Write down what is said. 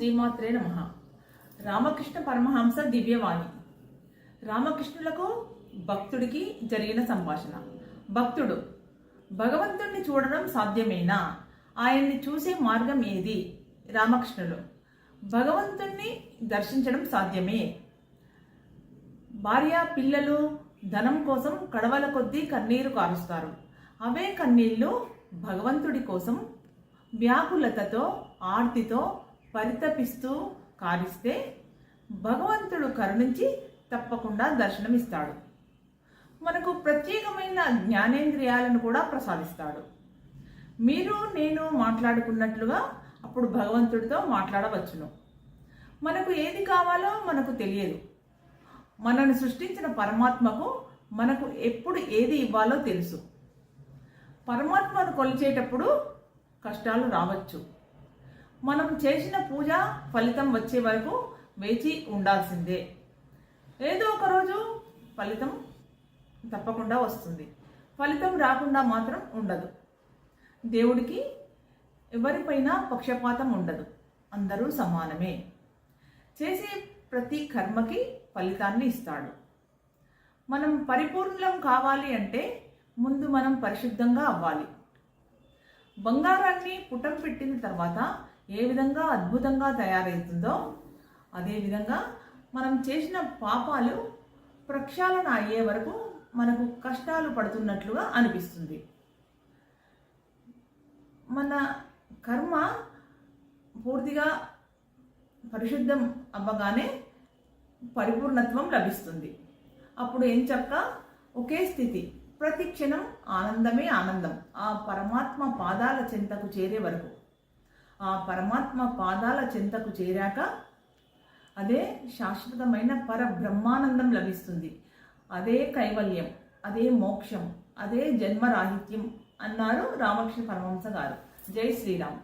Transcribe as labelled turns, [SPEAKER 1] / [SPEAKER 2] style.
[SPEAKER 1] శ్రీమాత్రే నమ. రామకృష్ణ పరమహంస దివ్యవాణి. రామకృష్ణులకు భక్తుడికి జరిగిన సంభాషణ. భక్తుడు భగవంతుణ్ణి చూడడం సాధ్యమేనా? ఆయన్ని చూసే మార్గం ఏది? రామకృష్ణులు భగవంతుణ్ణి దర్శించడం సాధ్యమే? భార్య పిల్లలు ధనం కోసం కడవల కొద్దీ కన్నీరు కారుస్తారు. అవే కన్నీళ్ళు భగవంతుడి కోసం వ్యాకులతతో ఆర్తితో పరితపిస్తూ కారిస్తే భగవంతుడు కరుణించి తప్పకుండా దర్శనమిస్తాడు. మనకు ప్రత్యేకమైన జ్ఞానేంద్రియాలను కూడా ప్రసాదిస్తాడు. మీరు నేను మాట్లాడుకున్నట్లుగా అప్పుడు భగవంతుడితో మాట్లాడవచ్చును. మనకు ఏది కావాలో మనకు తెలియదు. మనను సృష్టించిన పరమాత్మకు మనకు ఎప్పుడు ఏది ఇవ్వాలో తెలుసు. పరమాత్మను కొలిచేటప్పుడు కష్టాలు రావచ్చు. మనం చేసిన పూజ ఫలితం వచ్చే వరకు వేచి ఉండాల్సిందే. ఏదో ఒక రోజు ఫలితం తప్పకుండా వస్తుంది. ఫలితం రాకుండా మాత్రం ఉండదు. దేవుడికి ఎవరిపైన పక్షపాతం ఉండదు. అందరూ సమానమే. చేసే ప్రతి కర్మకి ఫలితాన్ని ఇస్తాడు. మనం పరిపూర్ణం కావాలి అంటే ముందు మనం పరిశుద్ధంగా అవ్వాలి. బంగారాన్ని పుటం పెట్టిన తర్వాత ఏ విధంగా అద్భుతంగా తయారవుతుందో అదేవిధంగా మనం చేసిన పాపాలు ప్రక్షాళన అయ్యే వరకు మనకు కష్టాలు పడుతున్నట్లుగా అనిపిస్తుంది. మన కర్మ పూర్తిగా పరిశుద్ధం అవ్వగానే పరిపూర్ణత్వం లభిస్తుంది. అప్పుడు ఏం ఒకే స్థితి. ప్రతి క్షణం ఆనందమే ఆనందం. ఆ పరమాత్మ పాదాల చెంతకు చేరే వరకు. ఆ పరమాత్మ పాదాల చెంతకు చేరాక అదే శాశ్వతమైన పరబ్రహ్మానందం లభిస్తుంది. అదే కైవల్యం అదే మోక్షం అదే జన్మరాహిత్యం అన్నారు రామకృష్ణ పరమహంస గారు. జై శ్రీరామ్.